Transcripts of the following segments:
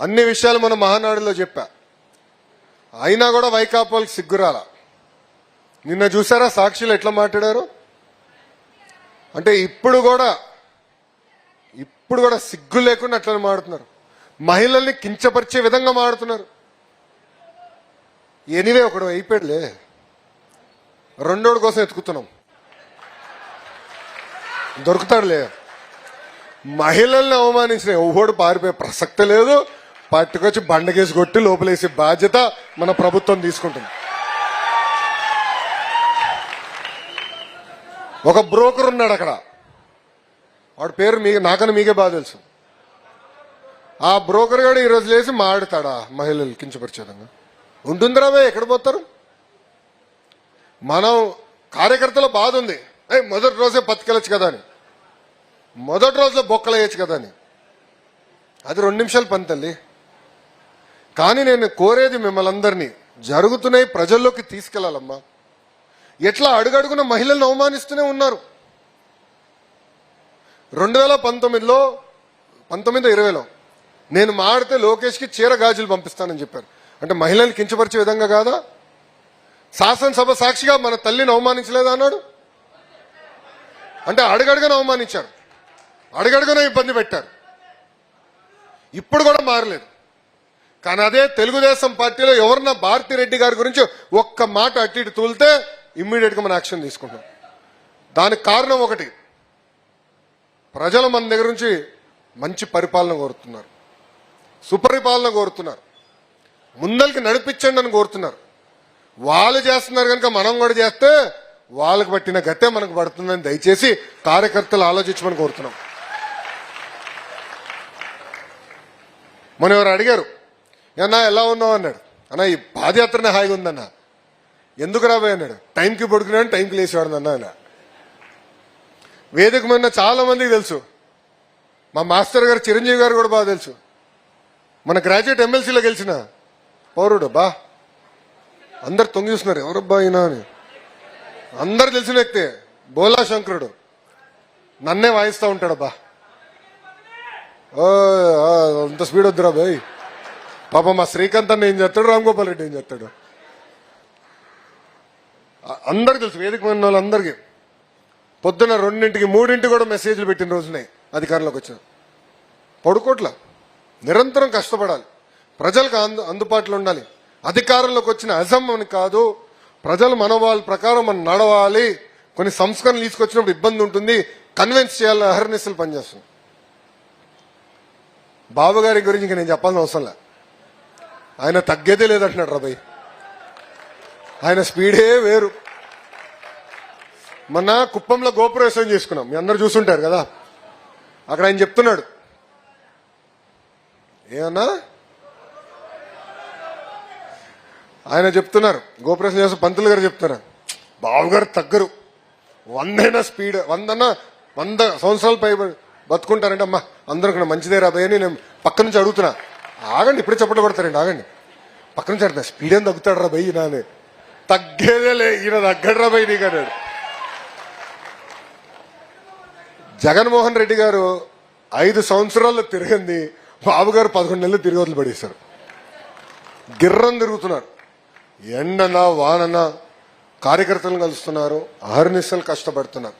అన్ని విషయాలు మన మహానాడులో చెప్పా. అయినా కూడా వైకాపాలకు సిగ్గురాల. నిన్న చూసారా సాక్షులు ఎట్లా మాట్లాడారు? అంటే ఇప్పుడు కూడా ఇప్పుడు కూడా సిగ్గు లేకుండా అట్లా మాడుతున్నారు. మహిళల్ని కించపరిచే విధంగా మాడుతున్నారు. ఎనివే ఒకడు అయిపోయాడులే. రెండోడు కోసం ఎత్తుకుతున్నాం. దొరుకుతాడులే. మహిళల్ని అవమానించిన ఎవడు పారిపోయే ప్రసక్తి లేదు. పట్టుకొచ్చి బండకేసి కొట్టి లోపలేసే బాధ్యత మన ప్రభుత్వం తీసుకుంటుంది. ఒక బ్రోకర్ ఉన్నాడు అక్కడ. వాడి పేరు మీ నాకన్నా మీకే బాగా తెలుసు. ఆ బ్రోకర్ గారు ఈరోజు లేచి మాడతాడా మహిళలు కించపరిచేదంగా. ఉంటుందిరా ఎక్కడ పోతారు? మనం కార్యకర్తల బాధ ఉంది. ఏయ్ మొదటి రోజే బతికెళ్ళచ్చు కదా అని. మొదటి రోజులో బొక్కలు వేయచ్చు కదా అని. అది రెండు నిమిషాలు పని తల్లి. కానీ నేను కోరేది మిమ్మల్ని అందరినీ జరుగుతున్నాయి ప్రజల్లోకి తీసుకెళ్ళాలమ్మా. ఎట్లా అడుగడుగున మహిళలను అవమానిస్తూనే ఉన్నారు? రెండు వేల పంతొమ్మిదిలో పంతొమ్మిది ఇరవైలో నేను మాడితే లోకేష్కి చీర గాజులు పంపిస్తానని చెప్పారు. అంటే మహిళల్ని కించపరిచే విధంగా కాదా? శాసనసభ సాక్షిగా మన తల్లిని అవమానించలేదా అన్నాడు? అంటే అడుగడుగున అవమానించారు. అడుగడుగున ఇబ్బంది పెట్టారు. ఇప్పుడు కూడా మారలేదు. కానీ అదే తెలుగుదేశం పార్టీలో ఎవరన్నా భారతిరెడ్డి గారి గురించి ఒక్క మాట అటు ఇటు తూలితే ఇమ్మీడియట్గా మనం యాక్షన్ తీసుకుంటాం. దానికి కారణం ఒకటి. ప్రజలు మన దగ్గర నుంచి మంచి పరిపాలన కోరుతున్నారు. సుపరిపాలన కోరుతున్నారు. ముందరికి నడిపించండి అని కోరుతున్నారు. వాళ్ళు చేస్తున్నారు కనుక మనం కూడా చేస్తే వాళ్ళకి పట్టిన గతే మనకు పడుతుందని దయచేసి కార్యకర్తలు ఆలోచించమని కోరుతున్నాం. మనం ఎవరు అడిగారు? అన్నా ఎలా ఉన్నావు అన్నాడు. అన్న ఈ పాదయాత్రనే హాయిగా ఉందన్న. ఎందుకు రాబోయే అన్నాడు. టైంకి పడుకున్నాను టైంకి లేచేవాడు అన్న. ఆయన వేదిక మొన్న చాలా మందికి తెలుసు. మా మాస్టర్ గారు చిరంజీవి గారు కూడా బాగా తెలుసు. మన గ్రాడ్యుయేట్ ఎమ్మెల్సీలో గెలిచిన పౌరుడు బా. అందరు తొంగి చూస్తున్నారు. ఎవరు బాయినా అని. అందరు తెలిసిన వ్యక్తే బోలా శంకరుడు. నన్నే వాయిస్తూ ఉంటాడు బా. ఓ, అంత స్పీడ్ వద్దురా బాయ్. పాప మా శ్రీకాంత్ అన్న ఏం చేస్తాడు? రామ్ గోపాల్ రెడ్డి ఏం చేస్తాడు? అందరికి తెలుసు వేదిక ఉన్న వాళ్ళందరికీ. పొద్దున రెండింటికి మూడింటికి కూడా మెసేజ్లు పెట్టిన రోజునే అధికారంలోకి వచ్చిన పడుకోట్ల. నిరంతరం కష్టపడాలి. ప్రజలకు అందు అందుబాటులో ఉండాలి. అధికారంలోకి వచ్చిన అజమ్మని కాదు ప్రజలు మనవాళ్ళ ప్రకారం మనం నడవాలి. కొన్ని సంస్కరణలు తీసుకొచ్చినప్పుడు ఇబ్బంది ఉంటుంది. కన్విన్స్ చేయాలని అహర్నిశలు పనిచేస్తుంది బాబు గారి గురించి ఇంకా నేను చెప్పాల్సిన అవసరం లేదు ఆయన తగ్గేదే లేదంటున్నాడు రాబాయ్ ఆయన స్పీడే వేరు. మొన్న కుప్పంలో గోపురవేశం చేసుకున్నాం. మీ అందరు చూసుంటారు కదా. అక్కడ ఆయన చెప్తున్నాడు. ఏమన్నా? ఆయన చెప్తున్నారు. గోపురవేశం చేసిన పంతులు గారు చెప్తున్నారు. బావుగారు తగ్గరు. వందైనా స్పీడ్ వందన్నా వంద సంవత్సరాలు పై బతుకుంటారంటే అమ్మా అందరూ మంచిదే రాబోయే అని నేను పక్క నుంచి అడుగుతున్నా. ఆగండి ఇప్పుడే చప్పట్లు కొడతారండి ఆగండి. పక్కన నుంచి అడుగుతా స్పీడ్ ఏం తగ్గుతాడు రా భయ్య నాని. తగ్గేదే లే ఈయన తగ్గడు రా బయ్యి నీకు అన్నాడు. జగన్మోహన్ రెడ్డి గారు ఐదు సంవత్సరాల్లో తిరిగింది బాబు గారు పదకొండు నెలలు తిరిగి పడేశారు. గిర్రం తిరుగుతున్నారు. ఎండనా వాననా కార్యకర్తలను కలుస్తున్నారు అహర్నిశలు కష్టపడుతున్నారు.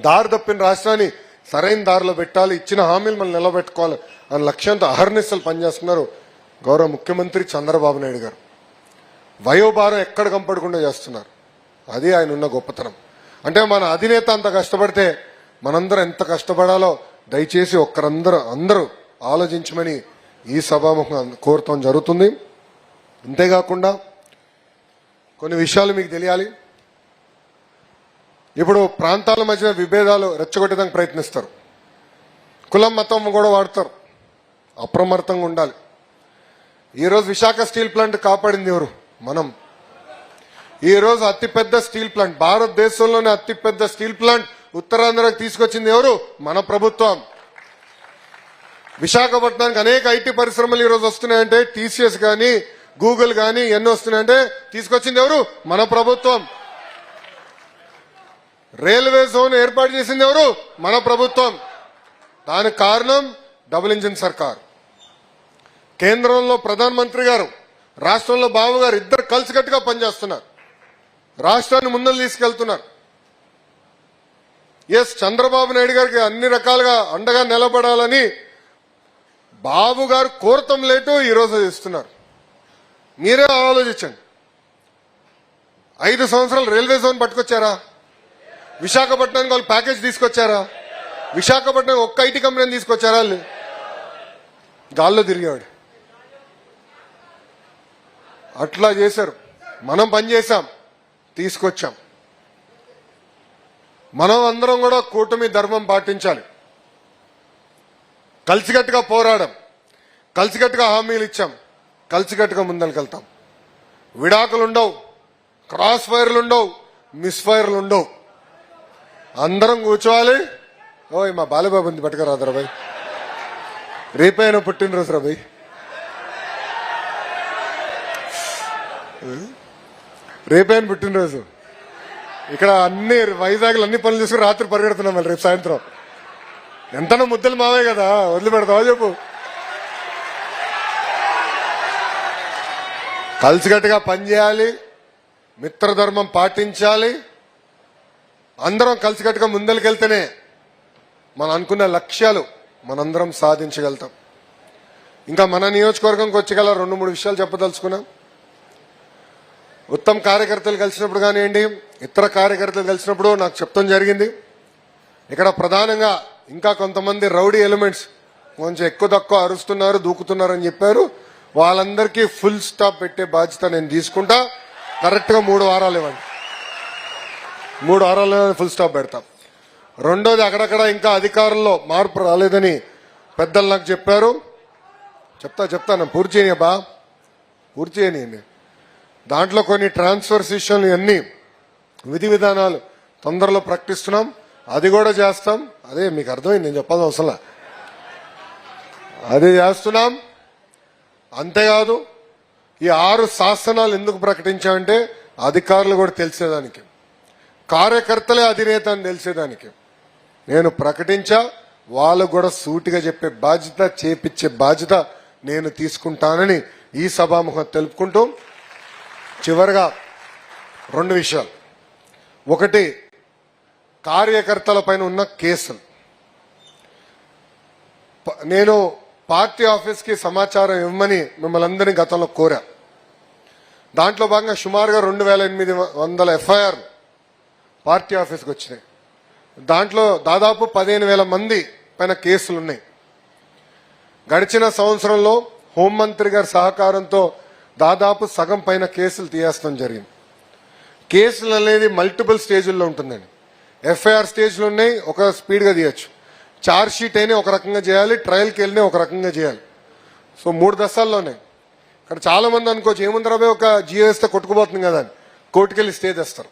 దారి తప్పిన రాష్ట్రాన్ని సరైన దారిలో పెట్టాలి ఇచ్చిన హామీలు మనం నిలబెట్టుకోవాలి. అనే లక్ష్యంతో అహర్నిశలు పనిచేస్తున్నారు గౌరవ ముఖ్యమంత్రి చంద్రబాబు నాయుడు గారు. వయోభారం ఎక్కడ కంపడకుండా చేస్తున్నారు. అది ఆయన ఉన్న గొప్పతనం. అంటే మన అధినేత అంత కష్టపడితే మనందరం ఎంత కష్టపడాలో దయచేసి ఒక్కరందరూ అందరూ ఆలోచించమని ఈ సభాముఖం కోరటం జరుగుతుంది. అంతేకాకుండా కొన్ని విషయాలు మీకు తెలియాలి. ఇప్పుడు ప్రాంతాల మధ్య విభేదాలు రెచ్చగొట్టడానికి ప్రయత్నిస్తారు. కులం మతం కూడా వాడతారు. అప్రమత్తంగా ఉండాలి. ఈరోజు విశాఖ స్టీల్ ప్లాంట్ కాపాడింది ఎవరు? మనం. ఈ రోజు అతిపెద్ద స్టీల్ ప్లాంట్ భారతదేశంలోనే అతిపెద్ద స్టీల్ ప్లాంట్ ఉత్తరాంధ్రకు తీసుకొచ్చింది ఎవరు? మన ప్రభుత్వం. విశాఖపట్నానికి అనేక ఐటీ పరిశ్రమలు ఈరోజు వస్తున్నాయంటే టీసీఎస్ కానీ గూగుల్ కానీ ఎన్ని వస్తున్నాయంటే తీసుకొచ్చింది ఎవరు? మన ప్రభుత్వం. రైల్వే జోన్ ఏర్పాటు చేసింది ఎవరు? మన ప్రభుత్వం. దానికి కారణం డబుల్ ఇంజిన్ సర్కార్. కేంద్రంలో ప్రధానమంత్రి గారు రాష్ట్రంలో బాబు గారు ఇద్దరు కలిసికట్టుగా పనిచేస్తున్నారు. రాష్ట్రాన్ని ముందలు తీసుకెళ్తున్నారు. ఎస్ చంద్రబాబు నాయుడు గారికి అన్ని రకాలుగా అండగా నిలబడాలని బాబు గారు కోరతం లేటు ఈరోజు ఇస్తున్నారు మీరే ఆలోచించండి. ఐదు సంవత్సరాలు రైల్వే జోన్ పట్టుకొచ్చారా? విశాఖపట్నానికి వాళ్ళు ప్యాకేజ్ తీసుకొచ్చారా? విశాఖపట్నం ఒక్క ఐటీ కంపెనీని తీసుకొచ్చారా? వాళ్ళు గాల్లో తిరిగాడు అట్లా చేశారు. మనం పనిచేశాం తీసుకొచ్చాం. మనం అందరం కూడా కూటమి ధర్మం పాటించాలి. కలిసికట్టుగా పోరాడం. కలిసికట్టుగా హామీలు ఇచ్చాం. కలిసికట్టుగా ముందరికెళ్తాం. విడాకులు ఉండవు. క్రాస్ ఫైర్లు ఉండవు. మిస్ ఫైర్లు ఉండవు. అందరం కూర్చోవాలి. ఓయ్ మా బాలబాబు ఉంది పట్టుకురాదు రాబాయ్ రేపైనా పుట్టినరోజు రేపే అని పుట్టినరోజు. ఇక్కడ అన్ని వైజాగ్లో అన్ని పనులు చేసుకుని రాత్రి పరిగెడుతున్నాం మళ్ళీ రేపు సాయంత్రం. ఎంతనో ముద్దలు మావే కదా వదిలిపెడతావా చెప్పు. కలిసికట్టుగా పనిచేయాలి మిత్రధర్మం పాటించాలి అందరం కలిసికట్టుగా ముందరికెళ్తేనే మనం అనుకున్న లక్ష్యాలు మనందరం సాధించగలుగుతాం. ఇంకా మన నియోజకవర్గంకి వచ్చగల రెండు మూడు విషయాలు చెప్పదలుచుకున్నాం. ఉత్తమ్ కార్యకర్తలు కలిసినప్పుడు కానివ్వండి ఇతర కార్యకర్తలు కలిసినప్పుడు నాకు చెప్తాం జరిగింది. ఇక్కడ ప్రధానంగా ఇంకా కొంతమంది రౌడీ ఎలిమెంట్స్ కొంచెం ఎక్కువ తక్కువ అరుస్తున్నారు దూకుతున్నారు అని చెప్పారు. వాళ్ళందరికీ ఫుల్ స్టాప్ పెట్టే బాధ్యత నేను తీసుకుంటా. కరెక్ట్గా మూడు వారాలు ఇవ్వండి. మూడు వారాల్లో ఫుల్ స్టాప్ పెడతాం. రెండోది అక్కడక్కడ ఇంకా అధికారంలో మార్పు రాలేదని పెద్దలు నాకు చెప్పారు. చెప్తా చెప్తాను పూర్తి చేయని బా పూర్తి చేయనియండి. దాంట్లో కొన్ని ట్రాన్స్ఫర్ సిస్టమ్లు అన్ని విధి విధానాలు తొందరలో ప్రకటిస్తున్నాం. అది కూడా చేస్తాం. అదే మీకు అర్థమైంది నేను చెప్పాల్సిన అవసరం అది చేస్తున్నాం. అంతేకాదు ఈ ఆరు శాసనాలు ఎందుకు ప్రకటించామంటే అధికారులు కూడా తెలిసేదానికి కార్యకర్తలే అధినేత అని తెలిసేదానికి. నేను ప్రకటించా వాళ్ళు కూడా సూటిగా చెప్పే బాధ్యత చేపించే బాధ్యత నేను తీసుకుంటానని ఈ సభాముఖం తెలుపుకుంటూ చివరిగా రెండు విషయాలు. ఒకటి కార్యకర్తల పైన ఉన్న కేసులు. ప- నేను పార్టీ ఆఫీస్కి సమాచారం ఇవ్వమని మిమ్మల్ని అందరినీ గతంలో కోరా. దాంట్లో భాగంగా సుమారుగా రెండు వేల ఎనిమిది వందల ఎఫ్ఐఆర్ పార్టీ ఆఫీస్కి వచ్చినాయి. దాంట్లో దాదాపు పదిహేను వేల మంది పైన కేసులు ఉన్నాయి గడిచిన సంవత్సరంలో హోంమంత్రి గారి సహకారంతో దాదాపు సగం పైన కేసులు తీయేస్తాం జరిగింది. కేసులు అనేది మల్టిపుల్ స్టేజ్ల్లో ఉంటుందండి. ఎఫ్ఐఆర్ స్టేజ్లు ఉన్నాయి ఒక స్పీడ్గా తీయచ్చు. చార్జ్ షీట్ అయినా ఒక రకంగా చేయాలి ట్రయల్కి వెళ్ళినా ఒక రకంగా చేయాలి. సో మూడు దశల్లోనే ఇక్కడ చాలామంది అనుకోవచ్చు ఏముంది ఒక జియో వేస్తే కొట్టుకుపోతుంది కదా అని. కోర్టుకెళ్ళి స్టే తెస్తారు.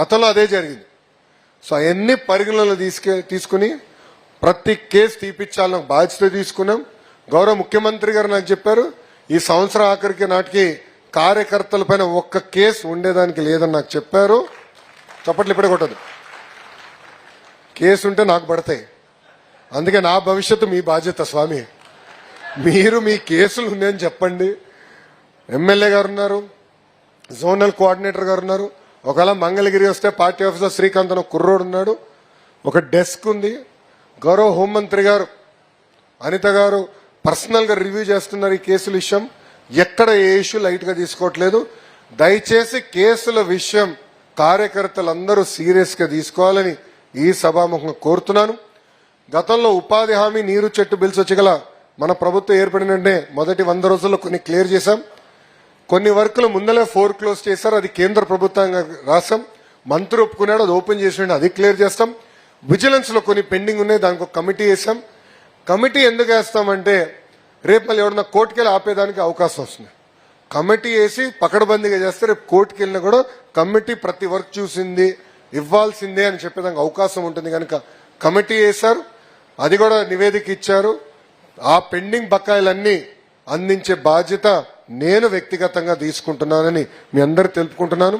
గతంలో అదే జరిగింది. సో అవన్నీ పరిగణనలు తీసుకె తీసుకుని ప్రతి కేసు తీపిచ్చాలని బాధ్యత తీసుకున్నాం. గౌరవ ముఖ్యమంత్రి గారు నాకు చెప్పారు ఈ సంవత్సరం ఆఖరికి నాటికి కార్యకర్తల పైన ఒక్క కేసు ఉండేదానికి లేదని నాకు చెప్పారు. చప్పట్లు ఇప్పుడే కొట్టదు. కేసు ఉంటే నాకు పడతాయి. అందుకే నా భవిష్యత్తు మీ బాధ్యత స్వామి. మీరు మీ కేసులు ఉన్నాయని చెప్పండి. ఎమ్మెల్యే గారు ఉన్నారు జోనల్ కోఆర్డినేటర్ గారు ఉన్నారు. ఒకవేళ మంగళగిరి వస్తే పార్టీ ఆఫీసర్ శ్రీకాంత్ అని కుర్రోడు ఉన్నాడు. ఒక డెస్క్ ఉంది. గౌరవ హోంమంత్రి గారు అనిత గారు పర్సనల్గా రివ్యూ చేస్తున్నారు ఈ కేసుల విషయం. ఎక్కడ ఏ ఇష్యూ లైట్గా తీసుకోవట్లేదు. దయచేసి కేసుల విషయం కార్యకర్తలందరూ సీరియస్గా తీసుకోవాలని ఈ సభాముఖంగా కోరుతున్నాను. గతంలో ఉపాధి హామీ నీరు చెట్టు బిల్స్ వచ్చి గల మన ప్రభుత్వం ఏర్పడిన వెంటనే మొదటి వంద రోజుల్లో కొన్ని క్లియర్ చేశాం. కొన్ని వర్కులు ముందలే ఫోర్ క్లోజ్ చేశారు. అది కేంద్ర ప్రభుత్వంగా రాసాం మంత్రి ఒప్పుకున్నాడు అది ఓపెన్ చేసి అది క్లియర్ చేస్తాం. విజిలెన్స్లో కొన్ని పెండింగ్ ఉన్నాయి దానికి ఒక కమిటీ వేసాం కమిటీ ఎందుకు వేస్తామంటే రేపు మళ్ళీ ఎవరన్నా కోర్టుకెళ్ళి ఆపేదానికి అవకాశం వస్తుంది. కమిటీ వేసి పకడ్బందీగా చేస్తే రేపు కోర్టుకి వెళ్ళినా కూడా కమిటీ ప్రతి వర్క్ చూసింది ఇవ్వాల్సిందే అని చెప్పేదానికి అవకాశం ఉంటుంది కనుక కమిటీ వేశారు అది కూడా నివేదిక ఇచ్చారు. ఆ పెండింగ్ బకాయిలన్నీ అందించే బాధ్యత నేను వ్యక్తిగతంగా తీసుకుంటున్నానని మీ అందరు తెలుపుకుంటున్నాను.